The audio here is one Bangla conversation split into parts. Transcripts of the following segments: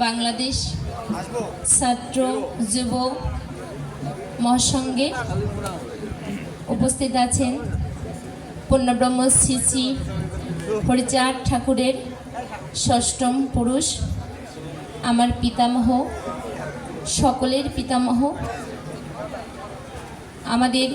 বাংলাদেশ ছাত্র যুব মহাসংঘে উপস্থিত আছেন পূর্ণব্রহ্ম শ্রী শ্রী হরিচাঁদ ঠাকুরের ষষ্ঠম পুরুষ আমার পিতামহ সকলের পিতামহ আমাদের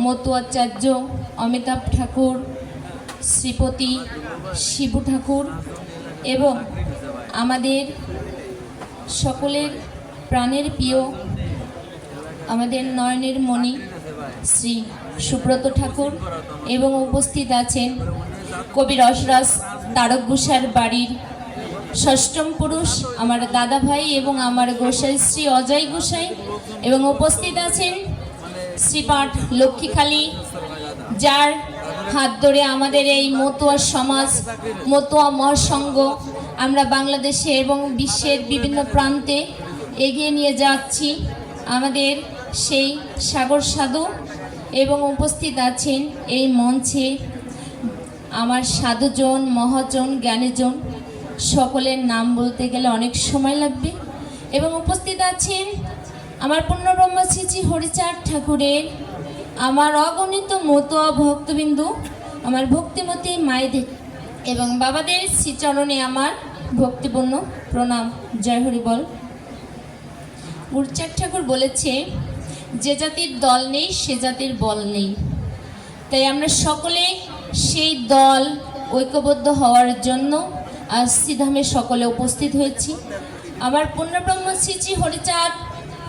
মতুয়াচার্য অমিতাভ ঠাকুর শ্রীপতি শিবু ঠাকুর এবং আমাদের সকলের প্রাণের প্রিয় আমাদের নয়নের মণি শ্রী সুব্রত ঠাকুর এবং উপস্থিত আছেন কবি রসরাজ তারক ঘোষার বাড়ির ষষ্ঠম পুরুষ, আমার দাদা ভাই এবং আমার গোসাই শ্রী অজয় গোসাই এবং উপস্থিত আছেন শ্রীপাঠ লক্ষ্মীখালী, যার হাত ধরে আমাদের এই মতুয়া সমাজ, মতুয়া মহাসংঘ আমরা বাংলাদেশে এবং বিশ্বের বিভিন্ন প্রান্তে এগিয়ে নিয়ে যাচ্ছি। আমাদের সেই সাগর সাধু এবং উপস্থিত আছেন এই মঞ্চে আমার সাধুজন, মহাজন, জ্ঞানীজন, সকলের নাম বলতে গেলে অনেক সময় লাগবে। এবং উপস্থিত আছেন আমার পূর্ণব্রহ্ম শ্রী হরিচাঁদ ঠাকুরের আমার অগণিত মতুয়া ভক্তবিন্দু, আমার ভক্তিমতী মায়েদের এবং বাবাদের শ্রীচরণে আমার ভক্তিপূর্ণ প্রণাম। জয় হরি বল। গুরুচাঁদ ঠাকুর বলেছে, যে জাতির দল নেই, সে জাতির বল নেই। তাই আমরা সকলে সেই দল ঐক্যবদ্ধ হওয়ার জন্য আজ শ্রীধামে সকলে উপস্থিত হয়েছি। আমার পূর্ণব্রহ্ম শ্রী শ্রী হরিচাঁদ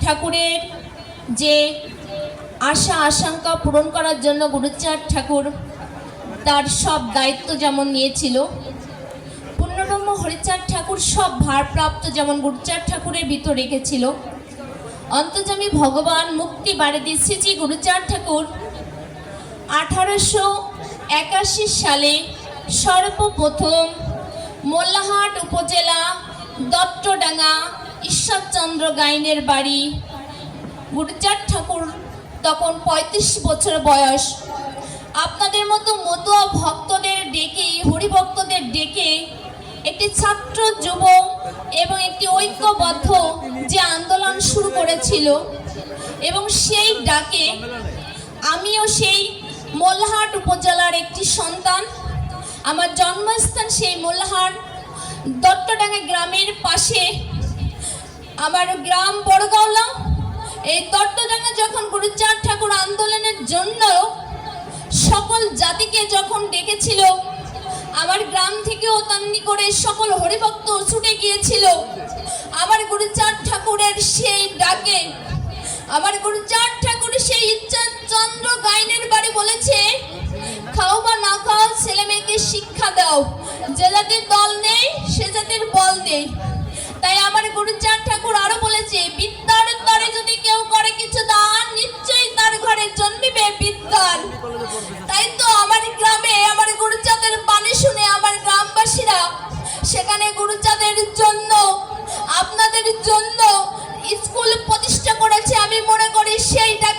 ঠাকুরের যে আশা, আশঙ্কা পূরণ করার জন্য গুরুচাঁদ ঠাকুর তার সব দায়িত্ব যেমন নিয়েছিল। পূর্ণব্রহ্ম হরিচাঁদ ঠাকুর সব ভারপ্রাপ্ত যেমন গুরুচাঁদ ঠাকুরের ভিতর রেখেছিল। অন্তর্জামী ভগবান মুক্তি বাড়ি দিচ্ছি গুরুচাঁদ ঠাকুর আঠারোশো একাশি সালে সর্বপ্রথম মোল্লাহাট উপজেলা দত্তডাঙ্গা ঈশ্বরচন্দ্র গাইনের বাড়ি গুরুচাঁদ ঠাকুর তখন পঁয়ত্রিশ বছর বয়স। আপনাদের মতো মতুয়া ভক্তদের ডেকে, হরিভক্তদের ডেকে একটি ছাত্র যুব এবং একটি ঐক্যবদ্ধ যে আন্দোলন শুরু করেছিল এবং সেই ডাকে আমিও সেই মোল্লাহাট উপজেলার একটি সন্তান। আমার জন্মস্থান সেই মোল্লাহাট দত্তডাঙ্গা গ্রামের পাশে। আমার গ্রাম বড়গাওলা এই দত্তডাঙ্গা যখন গুরুচাঁদ ঠাকুর আন্দোলনের জন্য সকল জাতিকে যখন ডেকেছিল, আমার গ্রাম থেকেও তেমনি করে সকল হরিভক্ত ছুটে গিয়েছিল, আমার গুরুচাঁদ ঠাকুরের সেই ডাকে, আমার গুরুচাঁদ ঠাকুর সেই ইচ্ছা চন্দ্র গাইনের বাড়ি বলেছে, খাও বা না খাও ছেলে মেয়েকে শিক্ষা দাও।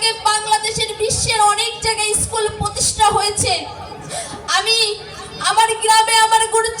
সেইটাকে বাংলাদেশের বিশ্বের অনেক জায়গায় স্কুল প্রতিষ্ঠা হয়েছে। আমি আমার গ্রামে আমার গুরুচাঁদ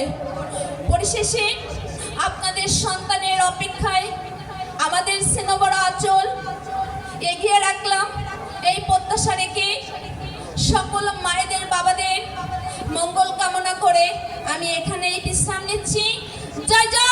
করবে পরিশেষে আপনাদের সন্তানের অপেক্ষায় আমাদের সেনবরা আচল এগিয়ে রাখলাম। এই প্রত্যাশা রেখে সকল মায়েদের, বাবাদের মঙ্গল কামনা করে আমি এখানে বিশ্রাম নিচ্ছি। জয় জয়!